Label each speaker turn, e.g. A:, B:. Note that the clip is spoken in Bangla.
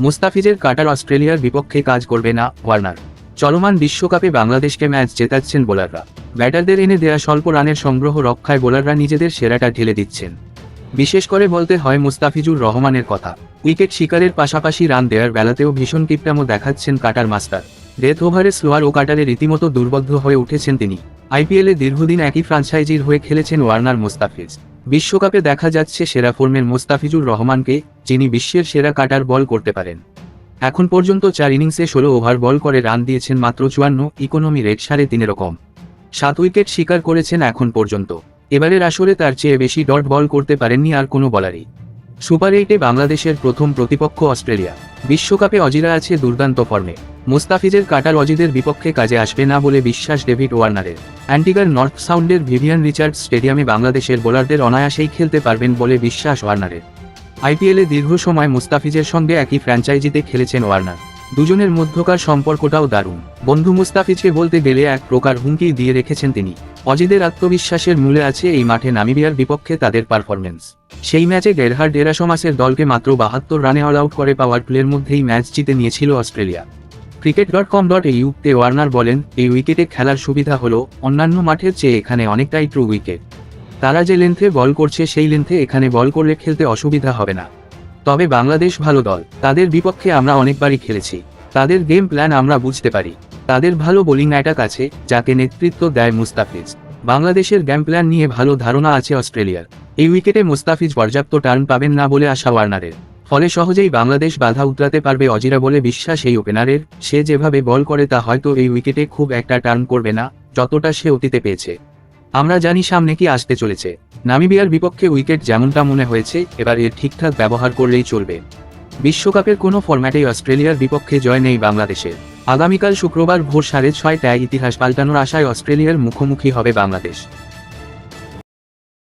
A: মুস্তাফিজের কাটার অস্ট্রেলিয়ার বিপক্ষে কাজ করবে না ওয়ার্নার। চলমান বিশ্বকাপে বাংলাদেশকে ম্যাচ জেতাচ্ছেন বোলাররা। ব্যাটারদের এনে দেয়া স্বল্প রানের সংগ্রহ রক্ষায় বোলাররা নিজেদের সেরাটা ঢেলে দিচ্ছেন। বিশেষ করে বলতে হয় মুস্তাফিজুর রহমানের কথা। উইকেট শিকারের পাশাপাশি রান দেওয়ার বেলাতেও ভীষণ কিপটামো দেখাচ্ছেন কাটার মাস্টার। ডেথ ওভারে স্লোয়ার ও কাটারে রীতিমতো দুর্বদ্ধ হয়ে উঠেছেন তিনি। আইপিএলে দীর্ঘদিন একই ফ্রাঞ্চাইজির হয়ে খেলেছেন ওয়ার্নার মুস্তাফিজ। বিশ্বকাপে দেখা যাচ্ছে সেরা ফর্মের মোস্তাফিজুর রহমানকে, যিনি বিশ্বের সেরা কাটার বল করতে পারেন। এখন পর্যন্ত চার ইনিংসে ষোলো ওভার বল করে রান দিয়েছেন মাত্র চুয়ান্ন, ইকোনমি রেট সাড়ে তিনের রকম সাত উইকেট শিকার করেছেন এখন পর্যন্ত। এবারের আসরে তার চেয়ে বেশি ডট বল করতে পারেননি আর কোনো বলারই। সুপার এইটে বাংলাদেশের প্রথম প্রতিপক্ষ অস্ট্রেলিয়া। বিশ্বকাপে অজিরা আছে দুর্দান্ত ফর্মে। মুস্তাফিজের কাটার অজিদের বিপক্ষে কাজে আসবে না বলে বিশ্বাস ডেভিড ওয়ার্নারের। অ্যান্টিগার নর্থ সাউন্ডের ভিভিয়ান রিচার্ড স্টেডিয়ামে বাংলাদেশের বোলারদের অনায়াসেই খেলতে পারবেন বলে বিশ্বাস ওয়ার্নারের। আইপিএলে দীর্ঘ সময় মুস্তাফিজের সঙ্গে একই ফ্র্যাঞ্চাইজিতে খেলেছেন ওয়ার্নার। দুজনের মধ্যকার সম্পর্কটাও দারুণ। বন্ধু মুস্তাফিজকে বলতে গেলে এক প্রকার হুমকি দিয়ে রেখেছেন তিনি। অজিদের আত্মবিশ্বাসের মূলে আছে এই মাঠে নামিবিয়ার বিপক্ষে তাদের পারফরমেন্স সেই ম্যাচে গেরহার ডেরাসমাসের দলকে মাত্র বাহাত্তর রানে অল আউট করে পাওয়ার প্লের মধ্যেই ম্যাচ জিতে নিয়েছিল Australia. Cricket dot com dot A ইউতে Warner বলেন, এই উইকেটে খেলার সুবিধা হলো, অন্যান্য মাঠের চেয়ে এখানে অনেকটাই ট্রু উইকেট তারা যে লেন্থে বল করছে, সেই লেন্থে এখানে বল করলে খেলতে অসুবিধা হবে না। তবে বাংলাদেশ ভালো দল, তাদের বিপক্ষে আমরা অনেকবারই খেলেছি। তাদের গেম প্ল্যান আমরা বুঝতে পারি। তাদের ভালো বোলিং অ্যাটাক আছে, যাকে নেতৃত্ব দেয় মুস্তাফিজ। বাংলাদেশের গেম প্ল্যান নিয়ে ভালো ধারণা আছে অস্ট্রেলিয়ার। এই উইকেটে মুস্তাফিজ পর্যাপ্ত টার্ন পাবেন না বলে আশা ওয়ার্নারের। ফলে সহজেই বাংলাদেশ বাধা উতরাতে পারবে অজিরা বলে বিশ্বাস এই ওপেনারের সে যেভাবে বল করে তা হয়তো এই উইকেটে খুব একটা টার্ন করবে না, যতটা সে অতীতে পেয়েছে। আমরা জানি সামনে কি আসতে চলেছে। নামিবিয়ার বিপক্ষে উইকেট যেমনটা মনে হয়েছে, এবার এর ঠিকঠাক ব্যবহার করলেই চলবে। বিশ্বকাপের কোনো ফরম্যাটেই অস্ট্রেলিয়ার বিপক্ষে জয় নেই বাংলাদেশের। আগামীকাল শুক্রবার ভোর সাড়ে ছয়টায় ইতিহাস পাল্টানোর আশায় অস্ট্রেলিয়ার মুখোমুখি হবে বাংলাদেশ।